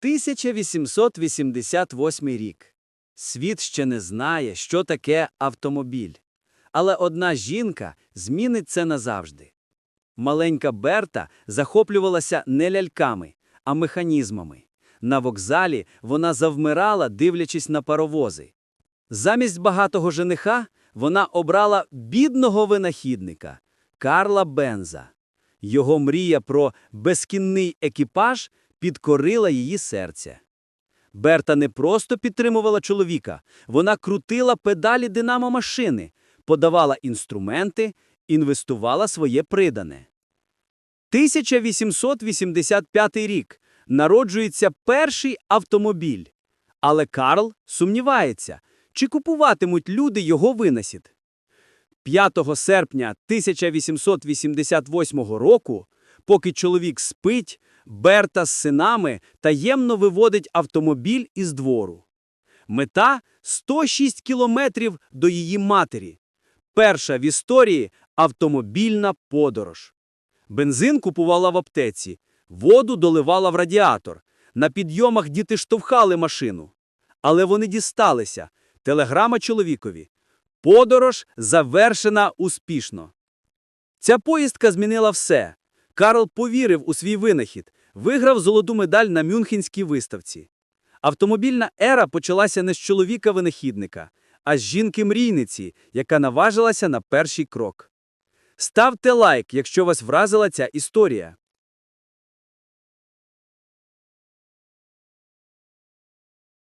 1888 рік. Світ ще не знає, що таке автомобіль. Але одна жінка змінить це назавжди. Маленька Берта захоплювалася не ляльками, а механізмами. На вокзалі вона завмирала, дивлячись на паровози. Замість багатого жениха вона обрала бідного винахідника Карла Бенза. Його мрія про безкінний екіпаж підкорила її серце. Берта не просто підтримувала чоловіка, вона крутила педалі динамо-машини, подавала інструменти, інвестувала своє придане. 1885 рік народжується перший автомобіль. Але Карл сумнівається, чи купуватимуть люди його винахід. 5 серпня 1888 року, поки чоловік спить, Берта з синами таємно виводить автомобіль із двору. Мета – 106 кілометрів до її матері. Перша в історії автомобільна подорож. Бензин купувала в аптеці, воду доливала в радіатор. На підйомах діти штовхали машину. Але вони дісталися. Телеграма чоловікові. Подорож завершена успішно. Ця поїздка змінила все. Карл повірив у свій винахід, виграв золоту медаль на Мюнхенській виставці. Автомобільна ера почалася не з чоловіка-винахідника, а з жінки-мрійниці, яка наважилася на перший крок. Ставте лайк, якщо вас вразила ця історія.